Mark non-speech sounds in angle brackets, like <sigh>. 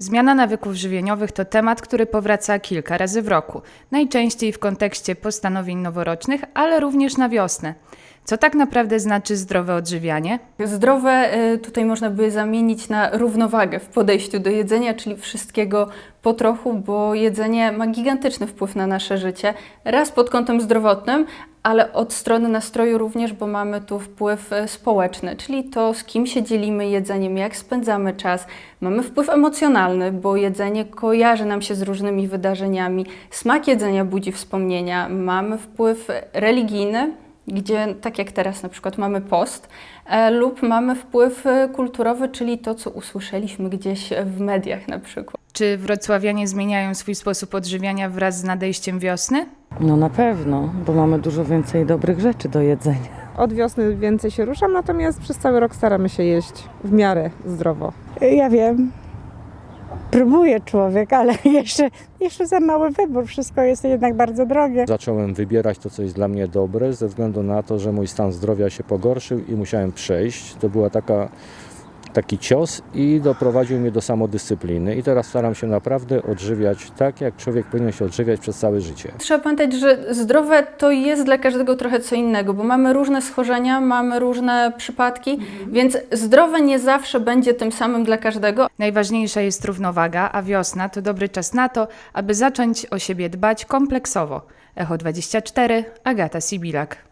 Zmiana nawyków żywieniowych to temat, który powraca kilka razy w roku, najczęściej w kontekście postanowień noworocznych, ale również na wiosnę. Co tak naprawdę znaczy zdrowe odżywianie? Zdrowe y, tutaj można by zamienić na równowagę w podejściu do jedzenia, czyli wszystkiego po trochu, bo jedzenie ma gigantyczny wpływ na nasze życie. Raz pod kątem zdrowotnym, ale od strony nastroju również, bo mamy tu wpływ y, społeczny, czyli to, z kim się dzielimy jedzeniem, jak spędzamy czas. Mamy wpływ emocjonalny, bo jedzenie kojarzy nam się z różnymi wydarzeniami. Smak jedzenia budzi wspomnienia. Mamy wpływ religijny, gdzie tak jak teraz na przykład mamy post, e, lub mamy wpływ e, kulturowy, czyli to, co usłyszeliśmy gdzieś w mediach na przykład. Czy wrocławianie zmieniają swój sposób odżywiania wraz z nadejściem wiosny? No na pewno, bo mamy dużo więcej dobrych rzeczy do jedzenia. Od wiosny więcej się ruszam, natomiast przez cały rok staramy się jeść w miarę zdrowo. Ja wiem. Próbuje człowiek, ale <laughs> jeszcze, jeszcze za mały wybór. Wszystko jest jednak bardzo drogie. Zacząłem wybierać to, co jest dla mnie dobre, ze względu na to, że mój stan zdrowia się pogorszył i musiałem przejść. To była taka, taki cios i doprowadził mnie do samodyscypliny. I teraz staram się naprawdę odżywiać tak, jak człowiek powinien się odżywiać przez całe życie. Trzeba pamiętać, że zdrowe to jest dla każdego trochę co innego, bo mamy różne schorzenia, mamy różne przypadki, więc zdrowe nie zawsze będzie tym samym dla każdego, Najważniejsza jest równowaga, a wiosna to dobry czas na to, aby zacząć o siebie dbać kompleksowo. Echo 24, Agata Sibilak.